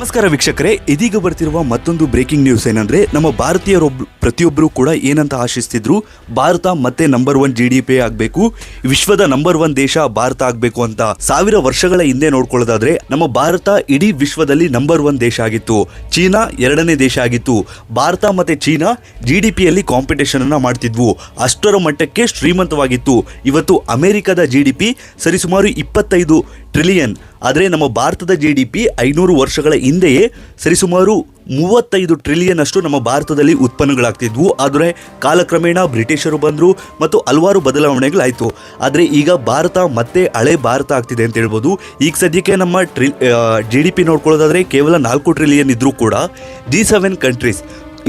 ನಮಸ್ಕಾರ ವೀಕ್ಷಕರೇ, ಇದೀಗ ಬರ್ತಿರುವ ಮತ್ತೊಂದು ಬ್ರೇಕಿಂಗ್ ನ್ಯೂಸ್ ಏನಂದ್ರೆ, ನಮ್ಮ ಭಾರತೀಯರೊಬ್ ಪ್ರತಿಯೊಬ್ಬರು ಕೂಡ ಏನಂತ ಆಶಿಸ್ತಿದ್ರು, ಭಾರತ ಮತ್ತೆ number one G D P ಆಗಬೇಕು, ವಿಶ್ವದ ನಂಬರ್ ಒನ್ ದೇಶ ಭಾರತ ಆಗಬೇಕು ಅಂತ ಸಾವಿರ ವರ್ಷಗಳ ಹಿಂದೆ ನೋಡ್ಕೊಳ್ಳೋದಾದ್ರೆ, ನಮ್ಮ ಭಾರತ ಇಡೀ ವಿಶ್ವದಲ್ಲಿ ನಂಬರ್ ಒನ್ ದೇಶ ಆಗಿತ್ತು. ಚೀನಾ ಎರಡನೇ ದೇಶ ಆಗಿತ್ತು. ಭಾರತ ಮತ್ತೆ ಚೀನಾ ಜಿ ಡಿ ಪಿಯಲ್ಲಿ ಕಾಂಪಿಟೇಷನ್ ಅನ್ನ ಮಾಡ್ತಿದ್ವು. ಅಷ್ಟರ ಮಟ್ಟಕ್ಕೆ ಶ್ರೀಮಂತವಾಗಿತ್ತು. ಇವತ್ತು ಅಮೆರಿಕದ ಜಿ ಡಿ ಪಿ ಸರಿಸುಮಾರು ಇಪ್ಪತ್ತೈದು ಟ್ರಿಲಿಯನ್ ಆದರೆ ನಮ್ಮ ಭಾರತದ ಜಿ ಡಿ ಪಿ ಐನೂರು ವರ್ಷಗಳ ಹಿಂದೆಯೇ ಸರಿಸುಮಾರು ಮೂವತ್ತೈದು ಟ್ರಿಲಿಯನ್ ಅಷ್ಟು ನಮ್ಮ ಭಾರತದಲ್ಲಿ ಉತ್ಪನ್ನಗಳಾಗ್ತಿದ್ವು. ಆದರೆ ಕಾಲಕ್ರಮೇಣ ಬ್ರಿಟಿಷರು ಬಂದರು ಮತ್ತು ಹಲವಾರು ಬದಲಾವಣೆಗಳಾಯಿತು ಆದರೆ ಈಗ ಭಾರತ ಮತ್ತೆ ಹಳೆ ಭಾರತ ಆಗ್ತಿದೆ ಅಂತ ಹೇಳ್ಬೋದು. ಈಗ ಸದ್ಯಕ್ಕೆ ನಮ್ಮ ಟ್ರಿ ಜಿ ಡಿ ಪಿ ನೋಡ್ಕೊಳ್ಳೋದಾದರೆ ಕೇವಲ ನಾಲ್ಕು ಟ್ರಿಲಿಯನ್ ಇದ್ದರೂ ಕೂಡ ಜಿ ಸೆವೆನ್ ಕಂಟ್ರೀಸ್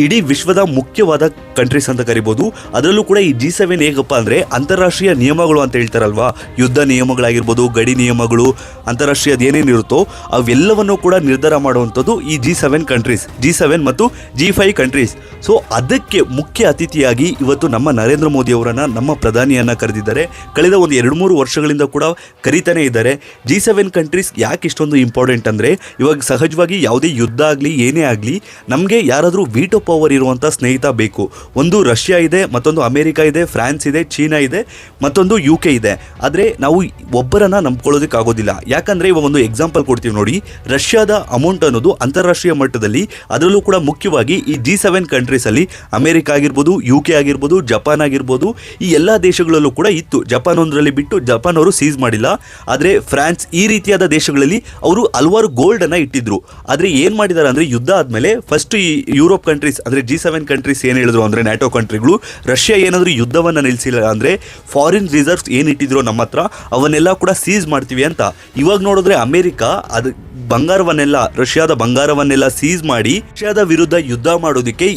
ಇಡೀ ವಿಶ್ವದ ಮುಖ್ಯವಾದ ಕಂಟ್ರೀಸ್ ಅಂತ ಕರಿಬೋದು. ಅದರಲ್ಲೂ ಕೂಡ ಈ ಜಿ ಸೆವೆನ್ ಹೇಗಪ್ಪ ಅಂದರೆ ಅಂತಾರಾಷ್ಟ್ರೀಯ ನಿಯಮಗಳು ಅಂತ ಹೇಳ್ತಾರಲ್ವಾ? ಯುದ್ಧ ನಿಯಮಗಳಾಗಿರ್ಬೋದು, ಗಡಿ ನಿಯಮಗಳು ಅಂತಾರಾಷ್ಟ್ರೀಯದ ಏನೇನಿರುತ್ತೋ ಅವೆಲ್ಲವನ್ನು ಕೂಡ ನಿರ್ಧಾರ ಮಾಡುವಂಥದ್ದು ಈ G seven countries G seven ಮತ್ತು ಜಿ ಫೈವ್ ಕಂಟ್ರೀಸ್ ಸೊ ಅದಕ್ಕೆ ಮುಖ್ಯ ಅತಿಥಿಯಾಗಿ ಇವತ್ತು ನಮ್ಮ ನರೇಂದ್ರ ಮೋದಿ ಅವರನ್ನು ನಮ್ಮ ಪ್ರಧಾನಿಯನ್ನ ಕರೆದಿದ್ದಾರೆ. ಕಳೆದ ಒಂದು ಎರಡು ಮೂರು ವರ್ಷಗಳಿಂದ ಕೂಡ ಕರೀತಾನೆ ಇದ್ದಾರೆ. ಜಿ ಸೆವೆನ್ ಕಂಟ್ರೀಸ್ ಯಾಕೆ ಇಷ್ಟೊಂದು ಇಂಪಾರ್ಟೆಂಟ್ ಅಂದರೆ ಇವಾಗ ಸಹಜವಾಗಿ ಯಾವುದೇ ಯುದ್ಧ ಆಗಲಿ, ಏನೇ ಆಗಲಿ, ನಮಗೆ ಯಾರಾದರೂ ವೀಟೋ ಪವರ್ ಇರುವಂಥ ಸ್ನೇಹಿತ ಬೇಕು. ಒಂದು ರಷ್ಯಾ ಇದೆ, ಮತ್ತೊಂದು ಅಮೇರಿಕಾ ಇದೆ, ಫ್ರಾನ್ಸ್ ಇದೆ, ಚೀನಾ ಇದೆ, ಮತ್ತೊಂದು ಯು ಕೆ ಇದೆ. ಆದರೆ ನಾವು ಒಬ್ಬರನ್ನ ನಂಬ್ಕೊಳ್ಳೋದಕ್ಕಾಗೋದಿಲ್ಲ. ಯಾಕಂದ್ರೆ ಇವಾಗ ಒಂದು ಎಕ್ಸಾಂಪಲ್ ಕೊಡ್ತೀವಿ ನೋಡಿ. ರಷ್ಯಾದ ಅಮೌಂಟ್ ಅನ್ನೋದು ಅಂತಾರಾಷ್ಟ್ರೀಯ ಮಟ್ಟದಲ್ಲಿ, ಅದರಲ್ಲೂ ಕೂಡ ಮುಖ್ಯವಾಗಿ ಈ ಜಿ ಸೆವೆನ್ ಕಂಟ್ರೀಸಲ್ಲಿ ಅಮೆರಿಕ ಆಗಿರ್ಬೋದು ಯು ಕೆ ಆಗಿರ್ಬೋದು, ಜಪಾನ್ ಆಗಿರ್ಬೋದು, ಈ ಎಲ್ಲ ದೇಶಗಳಲ್ಲೂ ಕೂಡ ಇತ್ತು. ಜಪಾನ್ ಒಂದರಲ್ಲಿ ಬಿಟ್ಟು ಜಪಾನ್ ಅವರು ಸೀಸ್ ಮಾಡಿಲ್ಲ. ಆದರೆ ಫ್ರಾನ್ಸ್ ಈ ರೀತಿಯಾದ ದೇಶಗಳಲ್ಲಿ ಅವರು ಹಲವಾರು ಗೋಲ್ಡ್ ಅನ್ನ ಇಟ್ಟಿದ್ರು. ಆದರೆ ಏನು ಮಾಡಿದ್ದಾರೆ ಅಂದ್ರೆ ಯುದ್ಧ ಆದಮೇಲೆ ಫಸ್ಟ್ ಈ ಯುರೋಪ್ ಕಂಟ್ರೀಸ್ ಅಂದರೆ ಜಿ ಸೆವೆನ್ ಕಂಟ್ರೀಸ್ ಏನು ಹೇಳಿದ್ರು ಅಂದರೆ ನ್ಯಾಟೋ ಕಂಟ್ರಿಗಳು ರಷ್ಯಾ ಏನಾದರೂ ಯುದ್ಧವನ್ನು ನಿಲ್ಲಿಸಿಲ್ಲ ಅಂದರೆ ಫಾರಿನ್ ರಿಸರ್ವ್ಸ್ ಏನು ಇಟ್ಟಿದ್ರು ನಮ್ಮ ಹತ್ರ, ಅವನ್ನೆಲ್ಲ ಕೂಡ ಸೀಸ್ ಮಾಡ್ತೀವಿ ಅಂತ. ಇವಾಗ ನೋಡಿದ್ರೆ ಅಮೆರಿಕ ಅದು ಬಂಗಾರವನ್ನೆಲ್ಲ ರಷ್ಯಾದ ಬಂಗಾರವನ್ನೆಲ್ಲ ಸೀಸ್ ಮಾಡಿ ರಷ್ಯಾದ ವಿರುದ್ಧ ಯುದ್ಧ ಮಾಡೋದಕ್ಕೆ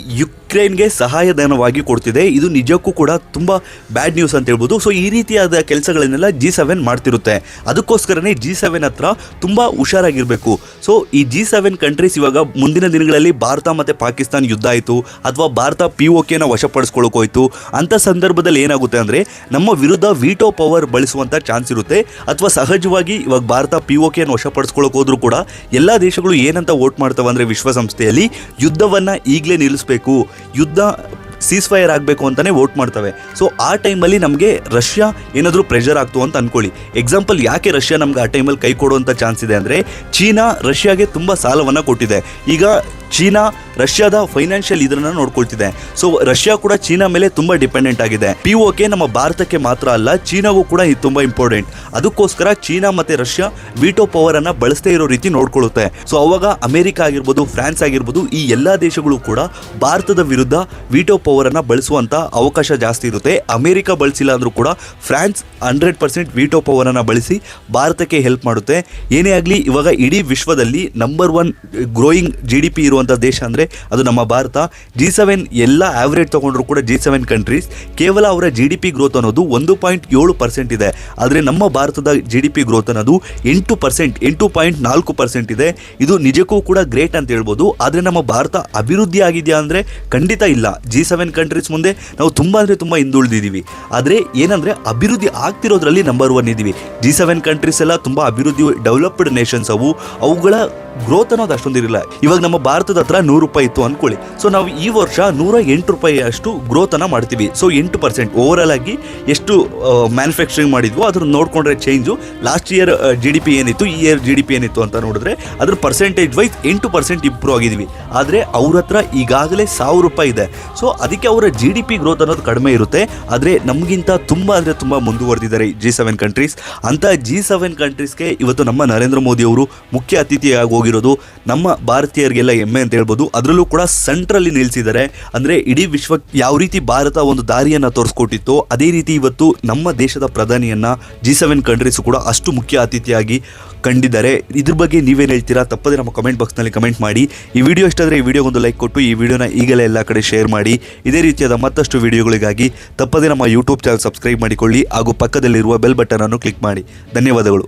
ಯುಕ್ರೇನ್ಗೆ ಸಹಾಯಧನವಾಗಿ ಕೊಡ್ತಿದೆ. ಇದು ನಿಜಕ್ಕೂ ಕೂಡ ತುಂಬ ಬ್ಯಾಡ್ ನ್ಯೂಸ್ ಅಂತ ಹೇಳ್ಬೋದು. ಸೊ ಈ ರೀತಿಯಾದ ಕೆಲಸಗಳನ್ನೆಲ್ಲ ಜಿ ಸೆವೆನ್ ಮಾಡ್ತಿರುತ್ತೆ. ಅದಕ್ಕೋಸ್ಕರನೇ ಜಿ ಸೆವೆನ್ ಹತ್ರ ತುಂಬ ಹುಷಾರಾಗಿರಬೇಕು. ಸೊ ಈ ಜಿ ಸೆವೆನ್ ಕಂಟ್ರೀಸ್ ಇವಾಗ ಮುಂದಿನ ದಿನಗಳಲ್ಲಿ ಭಾರತ ಮತ್ತು ಪಾಕಿಸ್ತಾನ ಯುದ್ಧ ಆಯಿತು, ಅಥವಾ ಭಾರತ ಪಿ ಒ ಕೆನ ವಶಪಡಿಸ್ಕೊಳ್ಳೋಕೆ ಹೋಯ್ತು. ಅಂಥ ಸಂದರ್ಭದಲ್ಲಿ ಏನಾಗುತ್ತೆ ಅಂದರೆ, ನಮ್ಮ ವಿರುದ್ಧ ವಿಟೋ ಪವರ್ ಬಳಸುವಂಥ ಚಾನ್ಸ್ ಇರುತ್ತೆ. ಅಥವಾ ಸಹಜವಾಗಿ ಇವಾಗ ಭಾರತ ಪಿ ಒ ಕೆನ ವಶಪಡಿಸ್ಕೊಳ್ಳೋಕೆ ಕೂಡ ಎಲ್ಲ ದೇಶಗಳು ಏನಂತ ವೋಟ್ ಮಾಡ್ತಾವೆ ಅಂದರೆ ವಿಶ್ವಸಂಸ್ಥೆಯಲ್ಲಿ, ಯುದ್ಧವನ್ನು ಈಗಲೇ ನಿಲ್ಲಿಸಬೇಕು. ಯುದ್ಧ ಸೀಸ್ ಫೈರ್ ಆಗಬೇಕು ಅಂತಲೇ ವೋಟ್ ಮಾಡ್ತವೆ. ಸೊ ಆ ಟೈಮಲ್ಲಿ ನಮಗೆ ರಷ್ಯಾ ಏನಾದರೂ ಪ್ರೆಷರ್ ಆಗ್ತು ಅಂತ ಅನ್ಕೊಳ್ಳಿ. ಎಕ್ಸಾಂಪಲ್ ಯಾಕೆ ರಷ್ಯಾ ನಮ್ಗೆ ಆ ಟೈಮಲ್ಲಿ ಕೈ ಕೊಡುವಂಥ ಚಾನ್ಸ್ ಇದೆ ಅಂದರೆ, ಚೀನಾ ರಷ್ಯಾಗೆ ತುಂಬ ಸಾಲವನ್ನು ಕೊಟ್ಟಿದೆ. ಈಗ ಚೀನಾ, ರಷ್ಯಾದ ಫೈನಾನ್ಷಿಯಲ್ ಇದನ್ನ ನೋಡ್ಕೊಳ್ತಿದೆ. ಸೊ ರಷ್ಯಾ ಕೂಡ ಚೀನಾ ಮೇಲೆ ತುಂಬಾ ಡಿಪೆಂಡೆಂಟ್ ಆಗಿದೆ. ಪಿ ಕೆ ನಮ್ಮ ಭಾರತಕ್ಕೆ ಮಾತ್ರ ಅಲ್ಲ ಚೀನಾಗೂ ಕೂಡ ಇದು ತುಂಬಾ ಇಂಪಾರ್ಟೆಂಟ್ ಅದಕ್ಕೋಸ್ಕರ ಚೀನಾ ಮತ್ತೆ ರಷ್ಯಾ ವಿಟೋ ಪವರ್ ಅನ್ನ ಬಳಸದೇ ಇರೋ ರೀತಿ ನೋಡ್ಕೊಳ್ಳುತ್ತೆ. ಸೊ ಅವಾಗ ಅಮೆರಿಕ ಆಗಿರ್ಬೋದು, ಫ್ರಾನ್ಸ್ ಆಗಿರ್ಬೋದು, ಈ ಎಲ್ಲಾ ದೇಶಗಳು ಕೂಡ ಭಾರತದ ವಿರುದ್ಧ ವಿಟೋ ಪವರ್ ಅನ್ನ ಬಳಸುವಂತ ಅವಕಾಶ ಜಾಸ್ತಿ ಇರುತ್ತೆ. ಅಮೆರಿಕ ಬಳಸಿಲ್ಲ ಅಂದ್ರೂ ಕೂಡ France hundred percent veto power ಅನ್ನ ಬಳಸಿ ಭಾರತಕ್ಕೆ ಹೆಲ್ಪ್ ಮಾಡುತ್ತೆ. ಏನೇ ಆಗಲಿ, ಇವಾಗ ಇಡೀ ವಿಶ್ವದಲ್ಲಿ number one growing G D P ಇರುವಂಥ ದೇಶ ಅಂದರೆ ಅದು ನಮ್ಮ ಭಾರತ. ಜಿ ಸೆವೆನ್ ಎಲ್ಲ ಆವ್ರೇಜ್ ತೊಗೊಂಡ್ರು ಕೂಡ ಜಿ ಸೆವೆನ್ ಕಂಟ್ರೀಸ್ ಕೇವಲ ಅವರ ಜಿ ಡಿ ಪಿ ಗ್ರೋತ್ ಅನ್ನೋದು ಒಂದು ಪಾಯಿಂಟ್ ಏಳು ಪರ್ಸೆಂಟ್ ಇದೆ. ಆದರೆ ನಮ್ಮ ಭಾರತದ ಜಿ ಡಿ ಪಿ ಗ್ರೋತ್ ಅನ್ನೋದು ಎಂಟು ಪರ್ಸೆಂಟ್ ಎಂಟು ಪಾಯಿಂಟ್ ನಾಲ್ಕು ಪರ್ಸೆಂಟ್ ಇದೆ. ಇದು ನಿಜಕ್ಕೂ ಕೂಡ ಗ್ರೇಟ್ ಅಂತ ಹೇಳ್ಬೋದು. ಆದರೆ ನಮ್ಮ ಭಾರತ ಅಭಿವೃದ್ಧಿ ಆಗಿದೆಯಾ ಅಂದರೆ ಖಂಡಿತ ಇಲ್ಲ. ಜಿ ಸೆವೆನ್ ಕಂಟ್ರೀಸ್ ಮುಂದೆ ನಾವು ತುಂಬ ಅಂದರೆ ತುಂಬ ಹಿಂದುಳಿದಿದ್ದೀವಿ. ಆದರೆ ಏನಂದರೆ ಅಭಿವೃದ್ಧಿ ಆಗ್ತಿರೋದ್ರಲ್ಲಿ ನಂಬರ್ ಒನ್ ಇದ್ದೀವಿ ಜಿ ಸೆವೆನ್ ಕಂಟ್ರೀಸ್ ಎಲ್ಲ ತುಂಬ ಅಭಿವೃದ್ಧಿ ಡೆವಲಪ್ಡ್ ನೇಷನ್ಸ್ ಅವು. ಅವುಗಳ ಗ್ರೋತ್ ಅನ್ನೋದು ಅಷ್ಟೊಂದಿರಲಿಲ್ಲ ಇವಾಗ ನಮ್ಮ ಭಾರತದ ಹತ್ರ ನೂರು ರೂಪಾಯಿ ಇತ್ತು ಅನ್ಕೊಳ್ಳಿ. ಸೊ ನಾವು ಈ ವರ್ಷ ನೂರ ಎಂಟು ರೂಪಾಯಿ ಅಷ್ಟು ಗ್ರೋತ್ ಅನ್ನ ಮಾಡ್ತೀವಿ. ಸೊ ಎಂಟು ಪರ್ಸೆಂಟ್ ಓವರ್ ಆಲ್ ಆಗಿ ಎಷ್ಟು ಮ್ಯಾನುಫ್ಯಾಕ್ಚರಿಂಗ್ ಮಾಡಿದ್ವೋ ಅದ್ರ ನೋಡ್ಕೊಂಡ್ರೆ change last year G D P ಏನಿತ್ತು, ಈ ಇಯರ್ ಜಿ ಡಿ ಪಿ ಏನಿತ್ತು ಅಂತ ನೋಡಿದ್ರೆ ಅದ್ರ ಪರ್ಸೆಂಟೇಜ್ ವೈಸ್ ಎಂಟು ಪರ್ಸೆಂಟ್ ಇಂಪ್ರೂವ್ ಆಗಿದ್ವಿ. ಆದರೆ ಅವ್ರ ಹತ್ರ ಈಗಾಗಲೇ ಸಾವಿರ ರೂಪಾಯಿ ಇದೆ. ಸೊ ಅದಕ್ಕೆ ಅವರ ಜಿ ಡಿ ಪಿ ಗ್ರೋತ್ ಅನ್ನೋದು ಕಡಿಮೆ ಇರುತ್ತೆ. ಆದರೆ ನಮಗಿಂತ ತುಂಬ ಅಂದರೆ ತುಂಬ ಮುಂದುವರೆದಿದ್ದಾರೆ ಜಿ ಸೆವೆನ್ ಕಂಟ್ರೀಸ್ ಅಂತ ಜಿ ಸೆವೆನ್ ಕಂಟ್ರೀಸ್ಗೆ ಇವತ್ತು ನಮ್ಮ ನರೇಂದ್ರ ಮೋದಿ ಅವರು ಮುಖ್ಯ ಅತಿಥಿಯಾಗಿ ಹೋಗಿರೋದು ನಮ್ಮ ಭಾರತೀಯರಿಗೆಲ್ಲ ಹೆಮ್ಮೆ ಅಂತ ಹೇಳ್ಬೋದು. ಅದರಲ್ಲೂ ಕೂಡ ಸೆಂಟ್ರಲ್ಲಿ ನಿಲ್ಲಿಸಿದ್ದಾರೆ ಅಂದರೆ ಇಡೀ ವಿಶ್ವ ಯಾವ ರೀತಿ ಭಾರತ ಒಂದು ದಾರಿಯನ್ನು ತೋರಿಸ್ಕೊಟ್ಟಿತ್ತು, ಅದೇ ರೀತಿ ಇವತ್ತು ನಮ್ಮ ದೇಶದ ಪ್ರಧಾನಿಯನ್ನ ಜಿ ಸೆವೆನ್ ಕಂಟ್ರೀಸ್ ಕೂಡ ಅಷ್ಟು ಮುಖ್ಯ ಅತಿಥಿಯಾಗಿ ಕಂಡಿದ್ದಾರೆ. ಇದ್ರ ಬಗ್ಗೆ ನೀವೇನು ಹೇಳ್ತೀರಾ? ತಪ್ಪದೆ ನಮ್ಮ ಕಮೆಂಟ್ ಬಾಕ್ಸ್ನಲ್ಲಿ ಕಮೆಂಟ್ ಮಾಡಿ. ಈ ವಿಡಿಯೋ ಇಷ್ಟಾದರೆ ಈ ಈ ವಿಡಿಯೋಗೊಂದು ಲೈಕ್ ಕೊಟ್ಟು, ಈ ವಿಡಿಯೋನ ಈಗಲೇ ಎಲ್ಲ ಕಡೆ ಶೇರ್ ಮಾಡಿ. ಇದೇ ರೀತಿಯಾದ ಮತ್ತಷ್ಟು ವಿಡಿಯೋಗಳಿಗಾಗಿ ತಪ್ಪದೆ ನಮ್ಮ ಯೂಟ್ಯೂಬ್ ಚಾನಲ್ ಸಬ್ಸ್ಕ್ರೈಬ್ ಮಾಡಿಕೊಳ್ಳಿ. ಹಾಗೂ ಪಕ್ಕದಲ್ಲಿರುವ ಬೆಲ್ ಬಟನ್ ಅನ್ನು ಕ್ಲಿಕ್ ಮಾಡಿ. ಧನ್ಯವಾದಗಳು.